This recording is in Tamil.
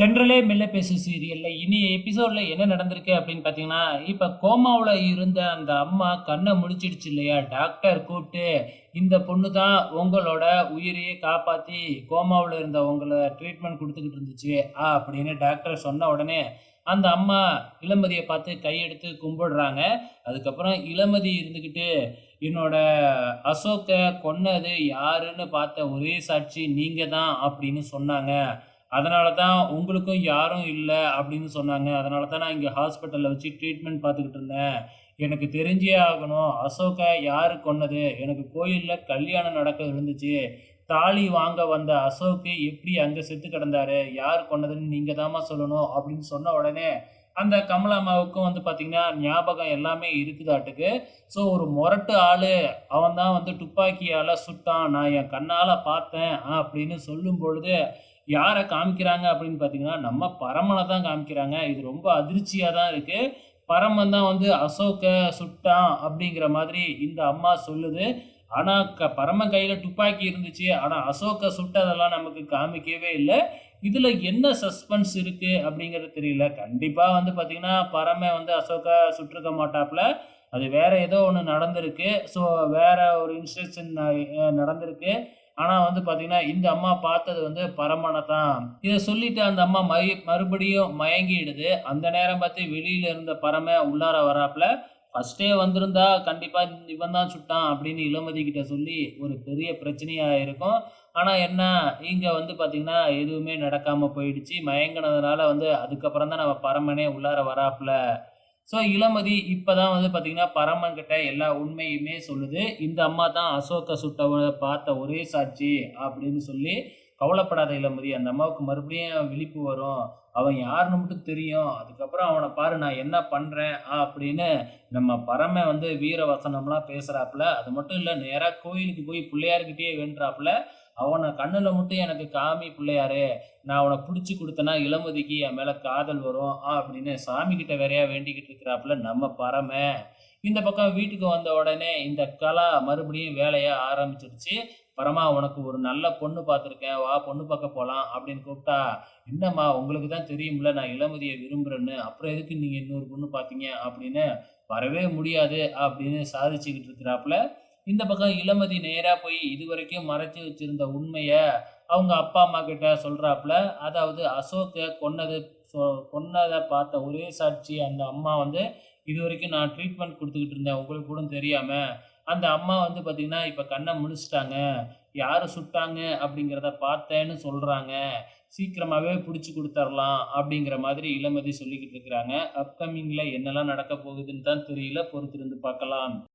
தென்றலே மெல்ல பேசு சீரியல்ல இனி எபிசோட்ல என்ன நடந்திருக்கு அப்படின்னு பார்த்தீங்கன்னா, இப்ப கோமாவுல இருந்த அந்த அம்மா கண்ணை முழிச்சிடுச்சு இல்லையா? டாக்டர் கூப்பிட்டு "இந்த பொண்ணு தான் உங்களோட உயிரையே காப்பாத்தி கோமாவுல இருந்த உங்களை ட்ரீட்மெண்ட் கொடுத்துக்கிட்டு இருந்துச்சு." அப்படின்னு டாக்டர் சொன்ன உடனே, அந்த அம்மா இளமதியை பார்த்து கையெடுத்து கும்பிடுறாங்க. அதுக்கப்புறம் இளமதி இருந்துக்கிட்டு "என்னோட அசோக்கை கொன்னது யாருன்னு பார்த்த ஒரே சாட்சி நீங்க தான்." அப்படின்னு சொன்னாங்க. அதனால தான் உங்களுக்கும் யாரும் இல்லை அப்படின்னு சொன்னாங்க. அதனால தான் நான் இங்கே ஹாஸ்பிட்டலில் வச்சு ட்ரீட்மெண்ட் பார்த்துக்கிட்டு இருந்தேன். எனக்கு தெரிஞ்சே ஆகணும். அசோக்க யார் கொன்னது? எனக்கு கோயிலில் கல்யாணம் நடக்க இருந்துச்சு. தாலி வாங்க வந்த அசோக்கு எப்படி அங்கே செத்து கிடந்தாரு? யார் கொன்னதுன்னு நீங்கள் தாம்மா சொல்லணும் அப்படின்னு சொன்ன உடனே, அந்த கமலாமாவுக்கும் வந்து பார்த்தீங்கன்னா, ஞாபகம் எல்லாமே இருக்குதாட்டுக்கு. ஸோ ஒரு மொரட்டு ஆள் அவன் தான் வந்து துப்பாக்கியால் சுட்டான். நான் என் கண்ணால் பார்த்தேன் அப்படின்னு சொல்லும் பொழுது, யாரை காமிக்கிறாங்க அப்படின்னு பார்த்தீங்கன்னா, நம்ம பரமனை தான் காமிக்கிறாங்க. இது ரொம்ப அதிர்ச்சியாக தான் இருக்குது பரமன் தான் வந்து அசோக்கை சுட்டான் அப்படிங்கிற மாதிரி இந்த அம்மா சொல்லுது. ஆனால் க பரம கையில் துப்பாக்கி இருந்துச்சு. ஆனால் அசோக்கை சுட்டதெல்லாம் நமக்கு காமிக்கவே இல்லை இதில் என்ன சஸ்பென்ஸ் இருக்குது அப்படிங்கிறது தெரியல. கண்டிப்பாக வந்து பார்த்திங்கன்னா பரம வந்து அசோக்க சுட்டிருக்க மாட்டாப்புல அது வேற ஏதோ ஒன்று நடந்திருக்கு. ஸோ வேறு ஒரு இன்ஸ்ட்ரக்ஷன் நடந்திருக்கு. ஆனால் வந்து பார்த்திங்கன்னா இந்த அம்மா பார்த்தது வந்து பரமனை தான். இதை சொல்லிட்டு அந்த அம்மா மை மறுபடியும் மயங்கிடுது. அந்த நேரம் பார்த்து வெளியில் இருந்த பரம உள்ளார வராப்புல ஃபஸ்ட்டே வந்திருந்தா கண்டிப்பா இவன் தான் சுட்டான் அப்படின்னு இளமதி கிட்ட சொல்லி ஒரு பெரிய பிரச்சனையா இருக்கும். ஆனா என்ன, இங்க வந்து பார்த்திங்கன்னா எதுவுமே நடக்காம போயிடுச்சு. மயங்கினதுனால வந்து அதுக்கப்புறம் தான் நம்ம பரமனே உள்ளார வராப்புல ஸோ இளமதி இப்போ தான் வந்து பார்த்தீங்கன்னா, பரமன் கிட்ட எல்லா உண்மையுமே சொல்லுது. இந்த அம்மா தான் அசோக்க சுட்டவனை பார்த்த ஒரே சாட்சி அப்படின்னு சொல்லி, "கவலைப்படாத இளமதி. அந்த அம்மாவுக்கு மறுபடியும் விழிப்பு வரும். அவன் யாருன்னு மட்டும் தெரியும். அதுக்கப்புறம் அவனை பாரு நான் என்ன பண்றேன்." அப்படின்னு நம்ம பரம வந்து வீர வசனம்லாம் பேசுகிறாப்புல அது மட்டும் இல்லை நேராக கோயிலுக்கு போய் பிள்ளையார்கிட்டயே வேண்டுறாப்ல. அவனை கண்ணில் மட்டும் எனக்கு காமி பிள்ளையாரு நான் அவனை பிடிச்சி கொடுத்தனா இளமதிக்கு என் மேலே காதல் வரும்." அப்படின்னு சாமிகிட்ட வேறையா வேண்டிக்கிட்டு இருக்கிறாப்புல நம்ம பரம இந்த பக்கம் வீட்டுக்கு வந்த உடனே இந்த கலா மறுபடியும் வேலையை ஆரம்பிச்சிருச்சு. "பரமா உனக்கு ஒரு நல்ல பொண்ணு பார்த்துருக்கேன். வா பொண்ணு பார்க்க போகலாம் அப்படின்னு கூப்பிட்டா, "என்னம்மா உங்களுக்கு தான் தெரியும்ல நான் இளமதியை விரும்புறேன்னு. அப்புறம் எதுக்கு நீங்கள் இன்னொரு பொண்ணு பார்த்தீங்க?" அப்படின்னு, "வரவே முடியாது." அப்படின்னு சாதிச்சுக்கிட்டு இருக்கிறாப்புல இந்த பக்கம் இளமதி நேராக போய் இது வரைக்கும் மறைச்சி வச்சிருந்த உண்மையை அவங்க அப்பா, அம்மா கிட்ட சொல்கிறாப்புல அதாவது அசோக்கை கொன்னது சொ பார்த்த ஒரே சாட்சி அந்த அம்மா வந்து, இது வரைக்கும் நான் ட்ரீட்மெண்ட் கொடுத்துக்கிட்டு இருந்தேன். உங்களுக்கு கூட தெரியாமல் அந்த அம்மா வந்து பார்த்தீங்கன்னா, இப்போ கண்ணை முடிச்சிட்டாங்க யார் சுட்டாங்க அப்படிங்கிறத பார்த்தேன்னு சொல்கிறாங்க சீக்கிரமாகவே பிடிச்சி கொடுத்துர்லாம் அப்படிங்கிற மாதிரி இளமதி சொல்லிக்கிட்டு இருக்கிறாங்க. அப்கமிங்கில் என்னெல்லாம் நடக்க போகுதுன்னு தான் தெரியல. பொறுத்திருந்து பார்க்கலாம்.